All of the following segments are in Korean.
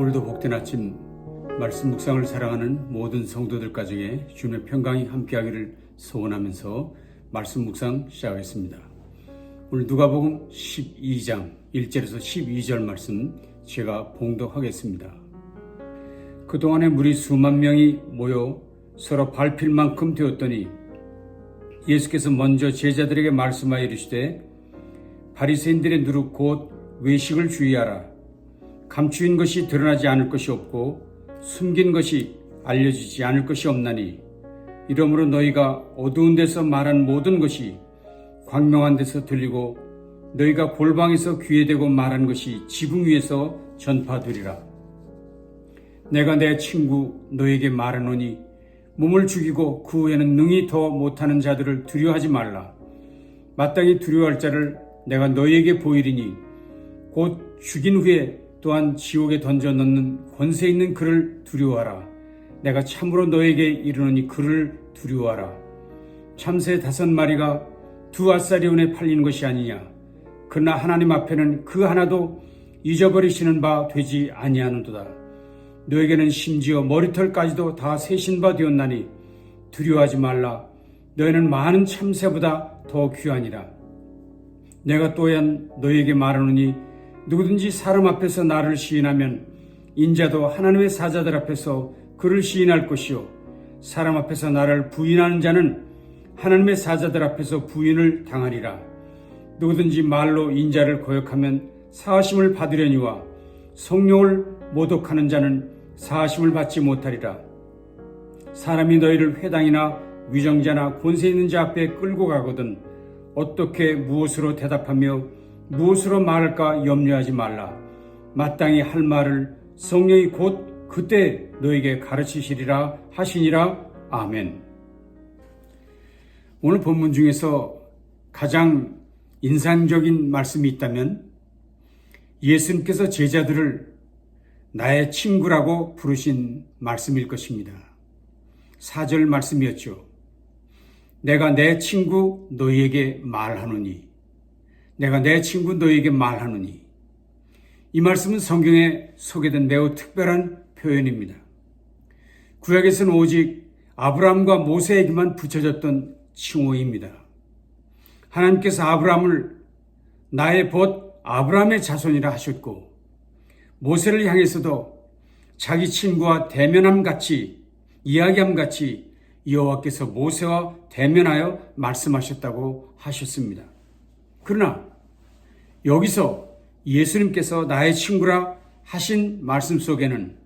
오늘도 복된 아침 말씀 묵상을 사랑하는 모든 성도들 가정에 주님의 평강이 함께하기를 소원하면서 말씀 묵상 시작하겠습니다. 오늘 누가복음 12장 1절에서 12절 말씀 제가 봉독하겠습니다. 그동안에 물이 수만 명이 모여 서로 밟힐 만큼 되었더니 예수께서 먼저 제자들에게 말씀하여 이르시되 바리새인들의 누룩 곧 외식을 주의하라 감추인 것이 드러나지 않을 것이 없고 숨긴 것이 알려지지 않을 것이 없나니 이러므로 너희가 어두운 데서 말한 모든 것이 광명한 데서 들리고 너희가 골방에서 귀에 대고 말한 것이 지붕 위에서 전파되리라. 내가 내 친구 너에게 말하노니 몸을 죽이고 그 후에는 능히 더 못하는 자들을 두려워하지 말라. 마땅히 두려워할 자를 내가 너희에게 보이리니 곧 죽인 후에 또한 지옥에 던져 넣는 권세 있는 그를 두려워하라. 내가 참으로 너에게 이르노니 그를 두려워하라. 참새 다섯 마리가 두 아사리온에 팔리는 것이 아니냐. 그러나 하나님 앞에는 그 하나도 잊어버리시는 바 되지 아니하는도다. 너에게는 심지어 머리털까지도 다 세신 바 되었나니 두려워하지 말라. 너희는 많은 참새보다 더 귀하니라. 내가 또한 너에게 말하노니 누구든지 사람 앞에서 나를 시인하면 인자도 하나님의 사자들 앞에서 그를 시인할 것이요. 사람 앞에서 나를 부인하는 자는 하나님의 사자들 앞에서 부인을 당하리라. 누구든지 말로 인자를 거역하면 사하심을 받으려니와 성령을 모독하는 자는 사하심을 받지 못하리라. 사람이 너희를 회당이나 위정자나 권세 있는 자 앞에 끌고 가거든 어떻게 무엇으로 대답하며 무엇으로 말할까 염려하지 말라. 마땅히 할 말을 성령이 곧 그때 너에게 가르치시리라 하시니라. 아멘. 오늘 본문 중에서 가장 인상적인 말씀이 있다면 예수님께서 제자들을 나의 친구라고 부르신 말씀일 것입니다. 사절 말씀이었죠. 내가 내 친구 너희에게 말하노니 내가 내 친구 너에게 말하노니 이 말씀은 성경에 소개된 매우 특별한 표현입니다. 구약에서는 오직 아브라함과 모세에게만 붙여졌던 칭호입니다. 하나님께서 아브라함을 나의 벗 아브라함의 자손이라 하셨고 모세를 향해서도 자기 친구와 대면함 같이 이야기함 같이 여호와께서 모세와 대면하여 말씀하셨다고 하셨습니다. 그러나 여기서 예수님께서 나의 친구라 하신 말씀 속에는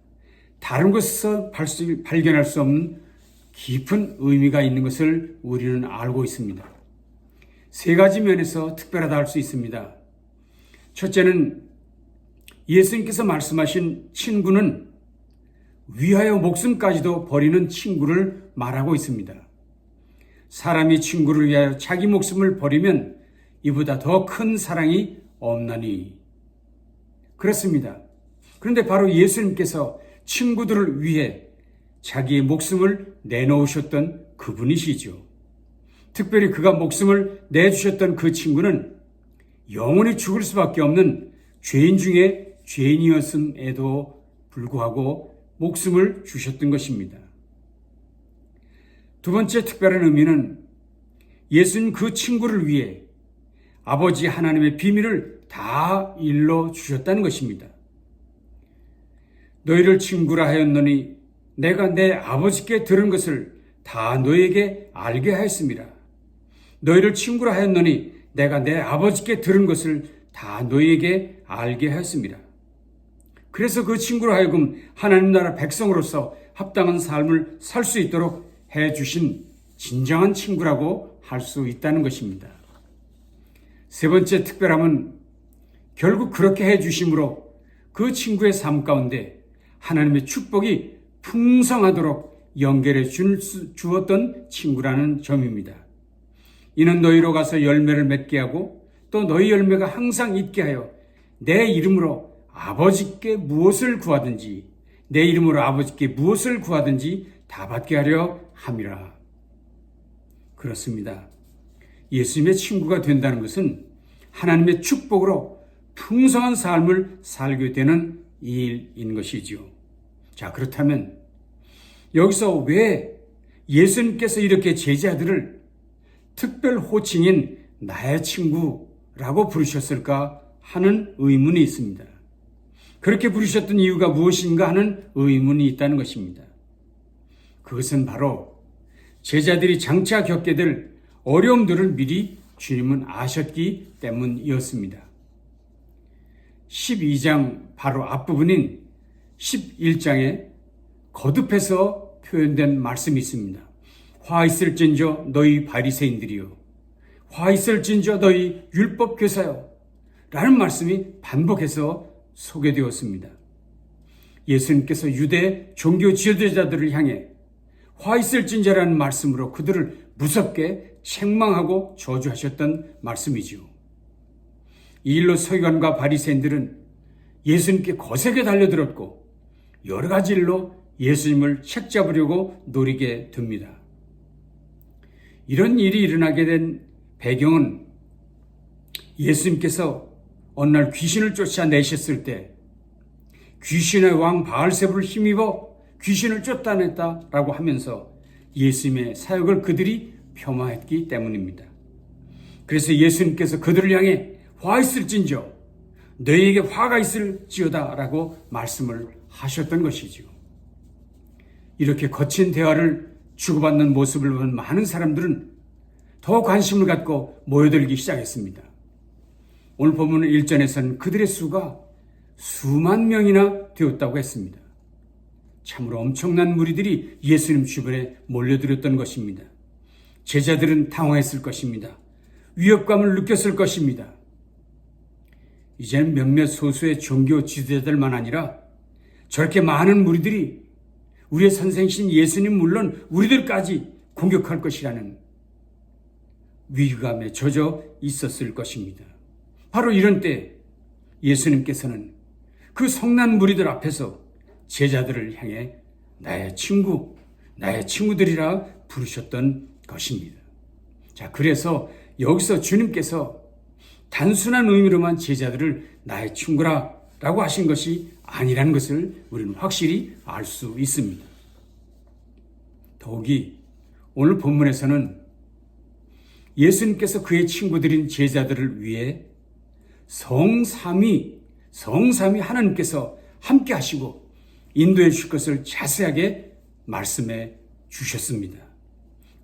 다른 곳에서 발견할 수 없는 깊은 의미가 있는 것을 우리는 알고 있습니다. 세 가지 면에서 특별하다 할 수 있습니다. 첫째는 예수님께서 말씀하신 친구는 위하여 목숨까지도 버리는 친구를 말하고 있습니다. 사람이 친구를 위하여 자기 목숨을 버리면 이보다 더 큰 사랑이 없나니. 그렇습니다. 그런데 바로 예수님께서 친구들을 위해 자기의 목숨을 내놓으셨던 그분이시죠. 특별히 그가 목숨을 내주셨던 그 친구는 영원히 죽을 수밖에 없는 죄인 중에 죄인이었음에도 불구하고 목숨을 주셨던 것입니다. 두 번째 특별한 의미는 예수님 그 친구를 위해 아버지 하나님의 비밀을 다 일러 주셨다는 것입니다. 너희를 친구라 하였노니 내가 내 아버지께 들은 것을 다 너에게 알게 하였습니다. 너희를 친구라 하였노니 내가 내 아버지께 들은 것을 다 너희에게 알게 하였습니다. 그래서 그 친구로 하여금 하나님 나라 백성으로서 합당한 삶을 살 수 있도록 해 주신 진정한 친구라고 할 수 있다는 것입니다. 세 번째 특별함은 결국 그렇게 해 주심으로 그 친구의 삶 가운데 하나님의 축복이 풍성하도록 연결해 주었던 친구라는 점입니다. 이는 너희로 가서 열매를 맺게 하고 또 너희 열매가 항상 있게 하여 내 이름으로 아버지께 무엇을 구하든지 내 이름으로 아버지께 무엇을 구하든지 다 받게 하려 함이라. 그렇습니다. 예수님의 친구가 된다는 것은 하나님의 축복으로 풍성한 삶을 살게 되는 일인 것이지요. 자, 그렇다면 여기서 왜 예수님께서 이렇게 제자들을 특별 호칭인 나의 친구라고 부르셨을까 하는 의문이 있습니다. 그렇게 부르셨던 이유가 무엇인가 하는 의문이 있다는 것입니다. 그것은 바로 제자들이 장차 겪게 될 어려움들을 미리 주님은 아셨기 때문이었습니다. 12장 바로 앞부분인 11장에 거듭해서 표현된 말씀이 있습니다. 화 있을진저 너희 바리새인들이요 화 있을진저 너희 율법 교사요 라는 말씀이 반복해서 소개되었습니다. 예수님께서 유대 종교 지도자들을 향해 화 있을진저라는 말씀으로 그들을 무섭게 책망하고 저주하셨던 말씀이지요. 이 일로 서기관과 바리새인들은 예수님께 거세게 달려들었고 여러 가지 일로 예수님을 책잡으려고 노리게 됩니다. 이런 일이 일어나게 된 배경은 예수님께서 어느 날 귀신을 쫓아내셨을 때 귀신의 왕 바알세부를 힘입어 귀신을 쫓아냈다라고 하면서 예수님의 사역을 그들이 폄하했기 때문입니다. 그래서 예수님께서 그들을 향해 화 있을진저 너희에게 화가 있을지어다라고 말씀을 하셨던 것이지요. 이렇게 거친 대화를 주고받는 모습을 본 많은 사람들은 더 관심을 갖고 모여들기 시작했습니다. 오늘 본문 1전에서는 그들의 수가 수만 명이나 되었다고 했습니다. 참으로 엄청난 무리들이 예수님 주변에 몰려들었던 것입니다. 제자들은 당황했을 것입니다. 위협감을 느꼈을 것입니다. 이제는 몇몇 소수의 종교 지도자들만 아니라 저렇게 많은 무리들이 우리의 선생신 예수님 물론 우리들까지 공격할 것이라는 위기감에 젖어 있었을 것입니다. 바로 이런 때 예수님께서는 그 성난 무리들 앞에서 제자들을 향해 나의 친구, 나의 친구들이라 부르셨던 것입니다. 자, 그래서 여기서 주님께서 단순한 의미로만 제자들을 나의 친구라 라고 하신 것이 아니라는 것을 우리는 확실히 알 수 있습니다. 더욱이 오늘 본문에서는 예수님께서 그의 친구들인 제자들을 위해 성삼위, 성삼위 하나님께서 함께 하시고 인도해 주실 것을 자세하게 말씀해 주셨습니다.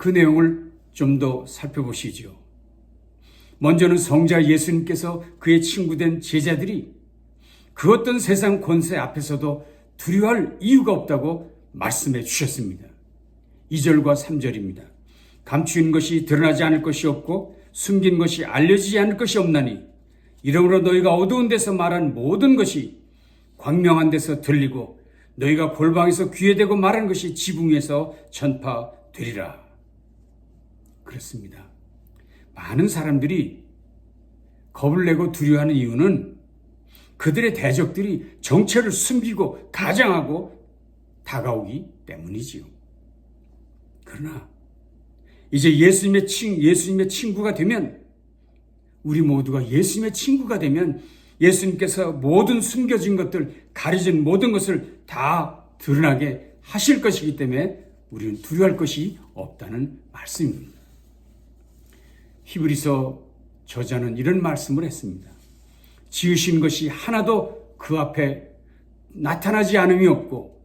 그 내용을 좀 더 살펴보시죠. 먼저는 성자 예수님께서 그의 친구된 제자들이 그 어떤 세상 권세 앞에서도 두려워할 이유가 없다고 말씀해 주셨습니다. 2절과 3절입니다. 감추인 것이 드러나지 않을 것이 없고 숨긴 것이 알려지지 않을 것이 없나니 이러므로 너희가 어두운 데서 말한 모든 것이 광명한 데서 들리고 너희가 골방에서 귀에 대고 말한 것이 지붕 위에서 전파되리라. 그렇습니다. 많은 사람들이 겁을 내고 두려워하는 이유는 그들의 대적들이 정체를 숨기고 가장하고 다가오기 때문이지요. 그러나 이제 예수님의 친 예수님의 친구가 되면 우리 모두가 예수님의 친구가 되면 예수님께서 모든 숨겨진 것들, 가려진 모든 것을 다 드러나게 하실 것이기 때문에 우리는 두려워할 것이 없다는 말씀입니다. 히브리서 저자는 이런 말씀을 했습니다. 지으신 것이 하나도 그 앞에 나타나지 않음이 없고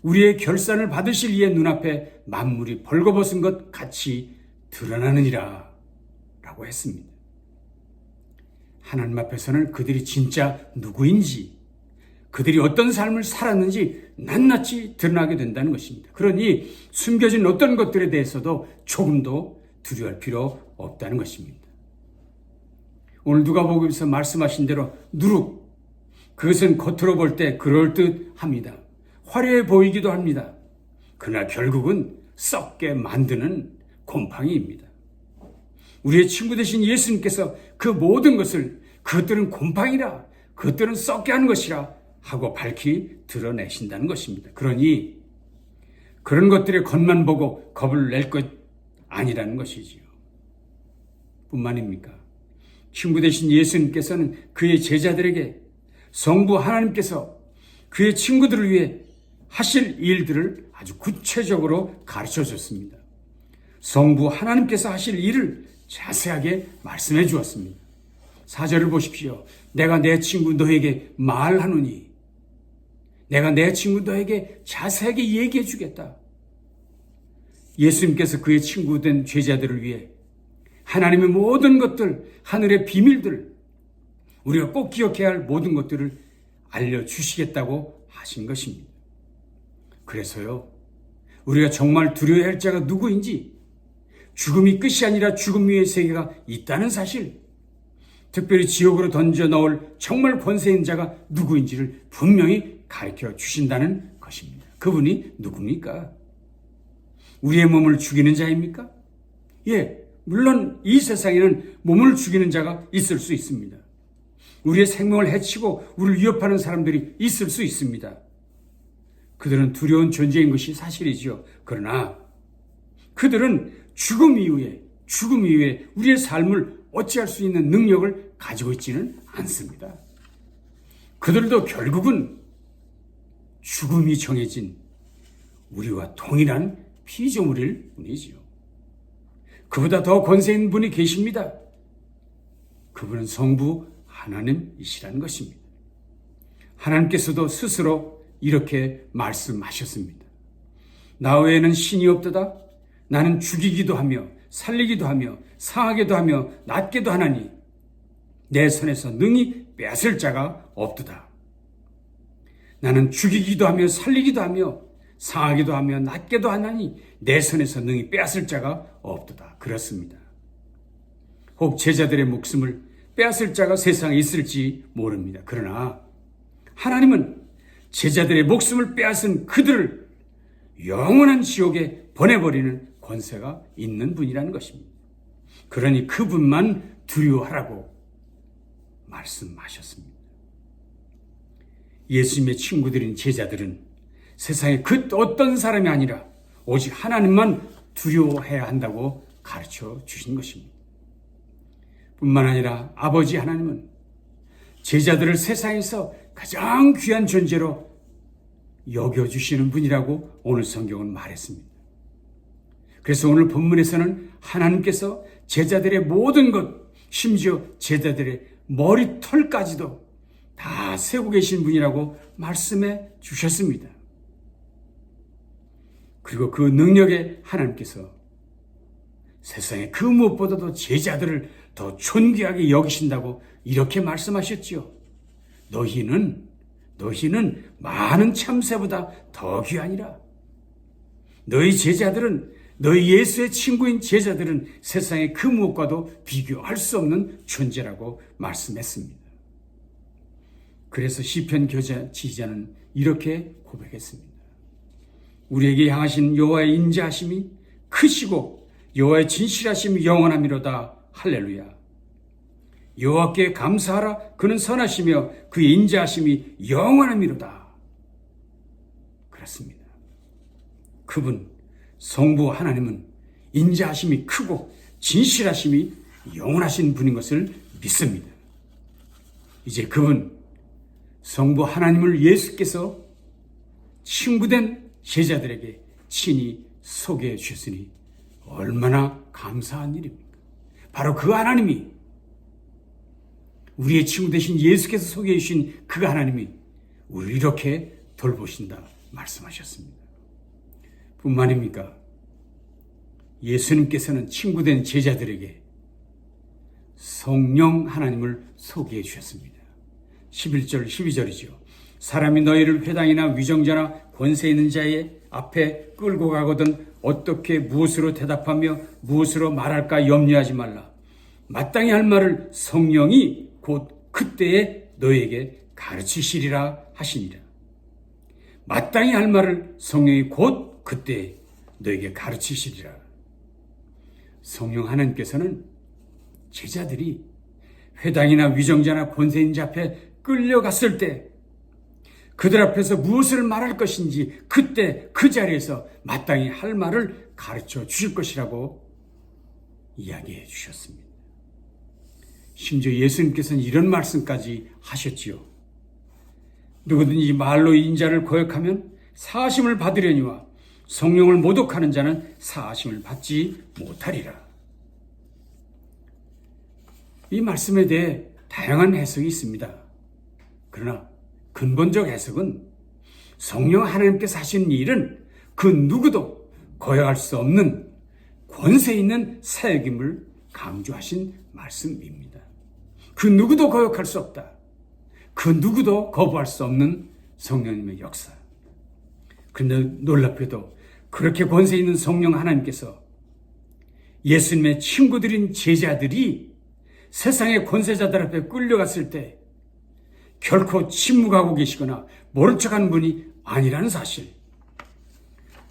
우리의 결산을 받으실 이의 눈앞에 만물이 벌거벗은 것 같이 드러나느니라 라고 했습니다. 하나님 앞에서는 그들이 진짜 누구인지 그들이 어떤 삶을 살았는지 낱낱이 드러나게 된다는 것입니다. 그러니 숨겨진 어떤 것들에 대해서도 조금도 두려워할 필요 없다는 것입니다. 오늘 누가복음에서 말씀하신 대로 누룩 그것은 겉으로 볼 때 그럴듯 합니다. 화려해 보이기도 합니다. 그러나 결국은 썩게 만드는 곰팡이입니다. 우리의 친구 되신 예수님께서 그 모든 것을 그것들은 곰팡이라 그것들은 썩게 하는 것이라 하고 밝히 드러내신다는 것입니다. 그러니 그런 것들의 겉만 보고 겁을 낼 것 아니라는 것이지요. 뿐만입니까? 친구 되신 예수님께서는 그의 제자들에게 성부 하나님께서 그의 친구들을 위해 하실 일들을 아주 구체적으로 가르쳐 줬습니다. 성부 하나님께서 하실 일을 자세하게 말씀해 주었습니다. 사절을 보십시오. 내가 내 친구 너에게 말하노니 내가 내 친구 너에게 자세하게 얘기해 주겠다. 예수님께서 그의 친구 된 제자들을 위해 하나님의 모든 것들, 하늘의 비밀들, 우리가 꼭 기억해야 할 모든 것들을 알려주시겠다고 하신 것입니다. 그래서요, 우리가 정말 두려워야 할 자가 누구인지, 죽음이 끝이 아니라 죽음 위의 세계가 있다는 사실, 특별히 지옥으로 던져 넣을 정말 권세 있는 자가 누구인지를 분명히 가르쳐 주신다는 것입니다. 그분이 누굽니까? 우리의 몸을 죽이는 자입니까? 예, 물론 이 세상에는 몸을 죽이는 자가 있을 수 있습니다. 우리의 생명을 해치고 우리를 위협하는 사람들이 있을 수 있습니다. 그들은 두려운 존재인 것이 사실이지요. 그러나 그들은 죽음 이후에 죽음 이후에 우리의 삶을 어찌할 수 있는 능력을 가지고 있지는 않습니다. 그들도 결국은 죽음이 정해진 우리와 동일한 피조물일 뿐이지요. 그보다 더 권세 있는 분이 계십니다. 그분은 성부 하나님이시라는 것입니다. 하나님께서도 스스로 이렇게 말씀하셨습니다. 나 외에는 신이 없도다. 나는 죽이기도 하며 살리기도 하며 상하게도 하며 낫게도 하나니 내 손에서 능히 빼앗을 자가 없도다. 나는 죽이기도 하며 살리기도 하며 상하기도 하며 낫게도 하나니 내 손에서 능히 빼앗을 자가 없도다. 그렇습니다. 혹 제자들의 목숨을 빼앗을 자가 세상에 있을지 모릅니다. 그러나 하나님은 제자들의 목숨을 빼앗은 그들을 영원한 지옥에 보내버리는 권세가 있는 분이라는 것입니다. 그러니 그분만 두려워하라고 말씀하셨습니다. 예수님의 친구들인 제자들은 세상에 그 어떤 사람이 아니라 오직 하나님만 두려워해야 한다고 가르쳐 주신 것입니다. 뿐만 아니라 아버지 하나님은 제자들을 세상에서 가장 귀한 존재로 여겨주시는 분이라고 오늘 성경은 말했습니다. 그래서 오늘 본문에서는 하나님께서 제자들의 모든 것, 심지어 제자들의 머리털까지도 다 세고 계신 분이라고 말씀해 주셨습니다. 그리고 그 능력에 하나님께서 세상에 그 무엇보다도 제자들을 더 존귀하게 여기신다고 이렇게 말씀하셨지요. 너희는 너희는 많은 참새보다 더 귀하니라. 너희 제자들은 너희 예수의 친구인 제자들은 세상의 그 무엇과도 비교할 수 없는 존재라고 말씀했습니다. 그래서 시편 교자 지자는 이렇게 고백했습니다. 우리에게 향하신 여호와의 인자하심이 크시고 여호와의 진실하심이 영원함이로다. 할렐루야. 여호와께 감사하라. 그는 선하시며 그의 인자하심이 영원함이로다. 그렇습니다. 그분 성부 하나님은 인자하심이 크고 진실하심이 영원하신 분인 것을 믿습니다. 이제 그분 성부 하나님을 예수께서 친구된 제자들에게 친히 소개해 주셨으니 얼마나 감사한 일입니까? 바로 그 하나님이 우리의 친구 되신 예수께서 소개해 주신 그 하나님이 우리를 이렇게 돌보신다 말씀하셨습니다. 뿐만입니까? 예수님께서는 친구된 제자들에게 성령 하나님을 소개해 주셨습니다. 11절, 12절이죠. 사람이 너희를 회당이나 위정자나 권세 있는 자의 앞에 끌고 가거든 어떻게 무엇으로 대답하며 무엇으로 말할까 염려하지 말라. 마땅히 할 말을 성령이 곧 그때에 너에게 가르치시리라 하시니라. 마땅히 할 말을 성령이 곧 그때 너에게 가르치시리라. 성령 하나님께서는 제자들이 회당이나 위정자나 권세인 자 앞에 끌려갔을 때 그들 앞에서 무엇을 말할 것인지 그때 그 자리에서 마땅히 할 말을 가르쳐 주실 것이라고 이야기해 주셨습니다. 심지어 예수님께서는 이런 말씀까지 하셨지요. 누구든지 말로 인자를 거역하면 사심을 받으려니와 성령을 모독하는 자는 사심을 받지 못하리라. 이 말씀에 대해 다양한 해석이 있습니다. 그러나 근본적 해석은 성령 하나님께서 하시는 일은 그 누구도 거역할 수 없는 권세 있는 사역임을 강조하신 말씀입니다. 그 누구도 거역할 수 없다. 그 누구도 거부할 수 없는 성령님의 역사. 그런데 놀랍게도 그렇게 권세 있는 성령 하나님께서 예수님의 친구들인 제자들이 세상의 권세자들 앞에 끌려갔을 때 결코 침묵하고 계시거나 모른 척하는 분이 아니라는 사실.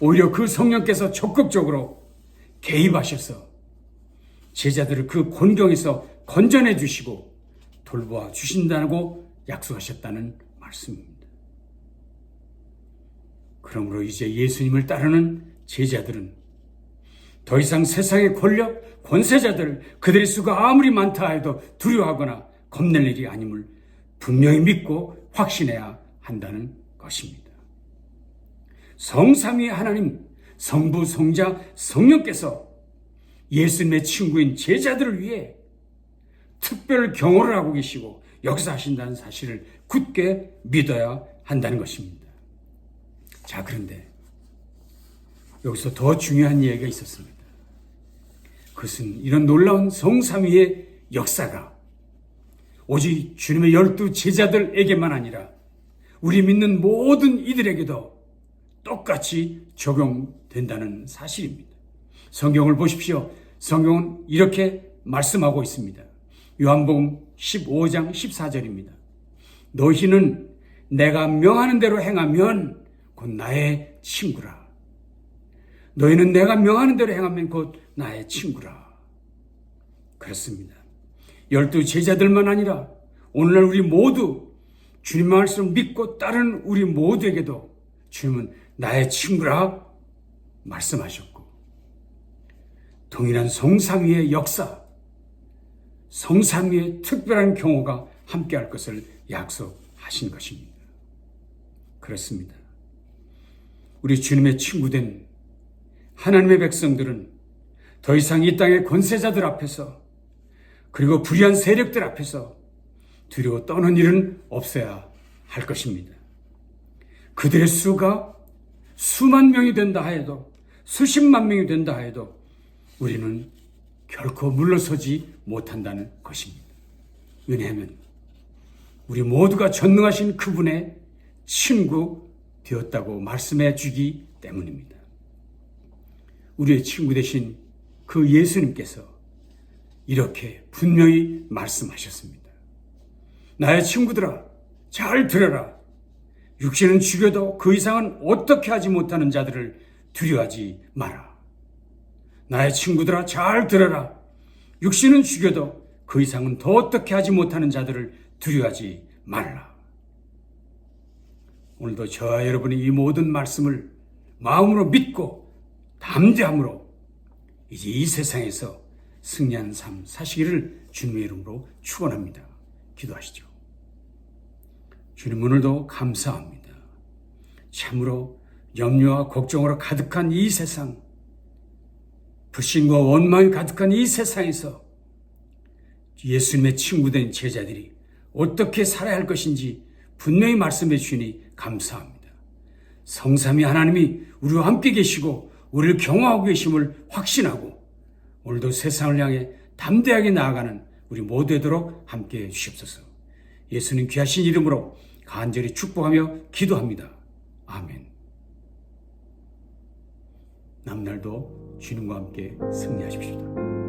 오히려 그 성령께서 적극적으로 개입하셔서 제자들을 그 곤경에서 건져내 주시고 돌보아 주신다고 약속하셨다는 말씀입니다. 그러므로 이제 예수님을 따르는 제자들은 더 이상 세상의 권력, 권세자들, 그들의 수가 아무리 많다 해도 두려워하거나 겁낼 일이 아님을 분명히 믿고 확신해야 한다는 것입니다. 성삼위 하나님, 성부, 성자, 성령께서 예수님의 친구인 제자들을 위해 특별 경호를 하고 계시고 역사하신다는 사실을 굳게 믿어야 한다는 것입니다. 자, 그런데 여기서 더 중요한 이야기가 있었습니다. 그것은 이런 놀라운 성삼위의 역사가 오직 주님의 열두 제자들에게만 아니라 우리 믿는 모든 이들에게도 똑같이 적용된다는 사실입니다. 성경을 보십시오. 성경은 이렇게 말씀하고 있습니다. 요한복음 15장 14절입니다. 너희는 내가 명하는 대로 행하면 곧 나의 친구라. 너희는 내가 명하는 대로 행하면 곧 나의 친구라. 그렇습니다. 열두 제자들만 아니라 오늘날 우리 모두 주님 말씀 믿고 따르는 우리 모두에게도 주님은 나의 친구라 말씀하셨고 동일한 성삼위의 역사, 성삼위의 특별한 경우가 함께할 것을 약속하신 것입니다. 그렇습니다. 우리 주님의 친구된 하나님의 백성들은 더 이상 이 땅의 권세자들 앞에서 그리고 불의한 세력들 앞에서 두려워 떠는 일은 없어야 할 것입니다. 그들의 수가 수만 명이 된다 하여도 수십만 명이 된다 하여도 우리는 결코 물러서지 못한다는 것입니다. 왜냐하면 우리 모두가 전능하신 그분의 친구 되었다고 말씀해 주기 때문입니다. 우리의 친구 되신 그 예수님께서 이렇게 분명히 말씀하셨습니다. 나의 친구들아, 잘 들어라. 육신은 죽여도 그 이상은 어떻게 하지 못하는 자들을 두려워하지 마라. 나의 친구들아, 잘 들어라. 육신은 죽여도 그 이상은 더 어떻게 하지 못하는 자들을 두려워하지 말라. 오늘도 저와 여러분이 이 모든 말씀을 마음으로 믿고 담대함으로 이제 이 세상에서 승리한 삶 사시기를 주님의 이름으로 축원합니다. 기도하시죠. 주님 오늘도 감사합니다. 참으로 염려와 걱정으로 가득한 이 세상, 불신과 원망이 가득한 이 세상에서 예수님의 친구된 제자들이 어떻게 살아야 할 것인지 분명히 말씀해 주시니 감사합니다. 성삼위 하나님이 우리와 함께 계시고 우리를 경호하고 계심을 확신하고 오늘도 세상을 향해 담대하게 나아가는 우리 모두 되도록 함께 해 주시옵소서. 예수님 귀하신 이름으로 간절히 축복하며 기도합니다. 아멘. 남날도 주님과 함께 승리하십시오.